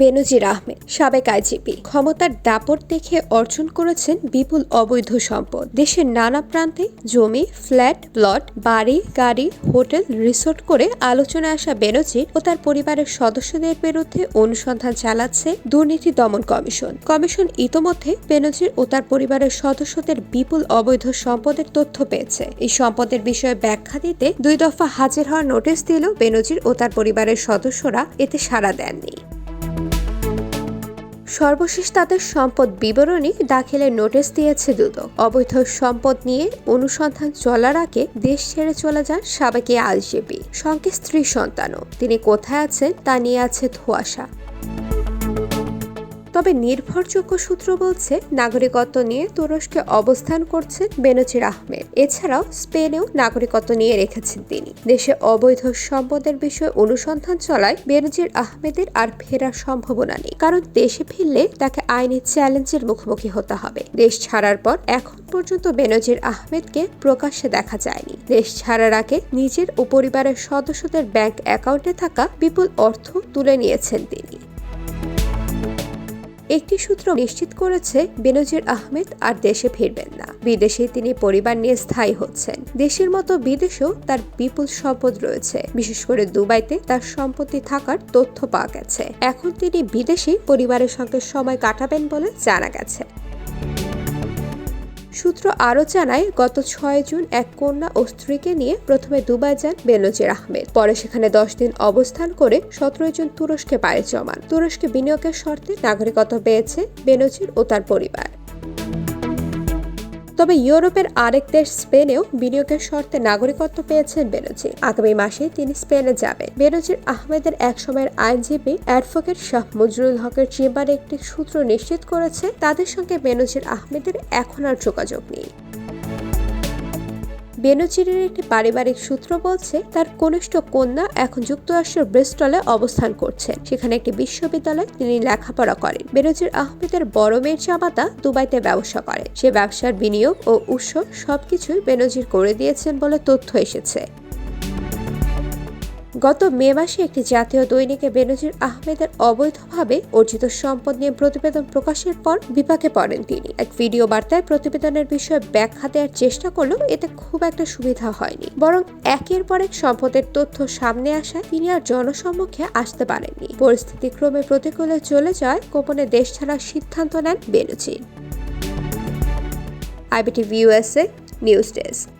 বেনজির আহমেদ, সাবেক আইজিপি। ক্ষমতার দাপট দেখে অর্জন করেছেন বিপুল অবৈধ সম্পদ। দেশের নানা প্রান্তে জমি, ফ্ল্যাট, প্লট, বাড়ি, গাড়ি, হোটেল, রিসোর্ট করে আলোচনায় আসা বেনজির ও তার পরিবারের সদস্যদের বিরুদ্ধে অনুসন্ধান চালাচ্ছে দুর্নীতি দমন কমিশন। কমিশন ইতোমধ্যে বেনজির ও তার পরিবারের সদস্যদের বিপুল অবৈধ সম্পদের তথ্য পেয়েছে। এই সম্পদের বিষয়ে ব্যাখ্যা দিতে দুই দফা হাজির হওয়ার নোটিশ দিল বেনজির ও তার পরিবারের সদস্যরা এতে সাড়া দেননি। সর্বশেষ তাদের সম্পদ বিবরণী দাখিলের নোটিশ দিয়েছে দুদক। অবৈধ সম্পদ নিয়ে অনুসন্ধান চলার আগে দেশ ছেড়ে চলে যান সাবেকে আলজেপি সঙ্গে স্ত্রী সন্তানও। তিনি কোথায় আছেন তা নিয়ে আছে ধোয়াশা। তবে নির্ভরযোগ্য সূত্র বলছে, নাগরিকত্ব নিয়ে তুরস্কে অবস্থান করছেন বেনজির আহমেদ। এছাড়াও স্পেনেও নাগরিকত্ব নিয়ে রেখেছেন তিনি। দেশে অবৈধ সম্পদের বিষয়ে অনুসন্ধান চলায় বেনজির আহমেদের আর ফেরার সম্ভাবনা নেই। কারণ দেশে ফিরলে তাকে আইনি চ্যালেঞ্জের মুখোমুখি হতে হবে। দেশ ছাড়ার পর এখন পর্যন্ত বেনজির আহমেদকে প্রকাশ্যে দেখা যায়নি। দেশ ছাড়ার আগে নিজের ও পরিবারের সদস্যদের ব্যাংক অ্যাকাউন্টে থাকা বিপুল অর্থ তুলে নিয়েছেন তিনি। একটি সূত্র নিশ্চিত করেছে, বেনজির আহমেদ আর দেশে ফিরবেন না। বিদেশে তিনি পরিবার নিয়ে স্থায়ী হচ্ছেন। দেশের মতো বিদেশেও তার বিপুল সম্পদ রয়েছে। বিশেষ করে দুবাইতে তার সম্পত্তি থাকার তথ্য পাওয়া গেছে। এখন তিনি বিদেশে পরিবারের সঙ্গে সময় কাটাবেন বলে জানা গেছে। সূত্র আরও জানায়, গত ছয় জুন এক কন্যা ও স্ত্রীকে নিয়ে প্রথমে দুবাই যান বেনজির আহমেদ। পরে সেখানে দশ দিন অবস্থান করে সতেরোই জুন তুরস্কে পায়ে জমান। তুরস্কে বিনিয়োগের শর্তে নাগরিকত্ব পেয়েছে বেনজির ও তার পরিবার। তবে ইউরোপের আরেক দেশ স্পেনেও বিনিয়োগের শর্তে নাগরিকত্ব পেয়েছেন বেরোজি আগামী মাসে তিনি স্পেনে যাবেন। বেনজির আহমেদের এক সময়ের আইনজীবী অ্যাডভোকেট শাহ মজরুল হকের চেম্বারে একটি সূত্র নিশ্চিত করেছে, তাদের সঙ্গে বেনজির আহমেদের এখন আর যোগাযোগ নেই। বেনজিরের একটি পারিবারিক সূত্র বলছে, তার কনিষ্ঠ কন্যা এখন যুক্তরাষ্ট্রের ব্রিস্টলে অবস্থান করছে। সেখানে একটি বিশ্ববিদ্যালয়ে তিনি লেখাপড়া করেন। বেনজির আহমেদের বড় মেয়ের জামাতা দুবাইতে ব্যবসা করে। সে ব্যবসার বিনিয়োগ ও উৎস সবকিছুই বেনজির করে দিয়েছেন বলে তথ্য এসেছে। গত মে মাসে একটি জাতীয় দৈনিকে বেনজির আহমেদের অবৈধভাবে অর্জিত সম্পদ নিয়ে প্রতিবেদন প্রকাশের পর বিপাকে পড়েন তিনি। এক ভিডিও বার্তায় প্রতিবেদনের বিষয়ে ব্যাখ্যা দেওয়ার চেষ্টা করলেও এতে খুব একটা সুবিধা হয়নি। বরং একের পর এক সম্পদের তথ্য সামনে আসায় তিনি আর জনসম্মুখে আসতে পারেননি। পরিস্থিতি ক্রমে প্রতিকূলে চলে যায় গোপনে দেশ ছাড়ার সিদ্ধান্ত নেন Benazir. IBTV USA news desk.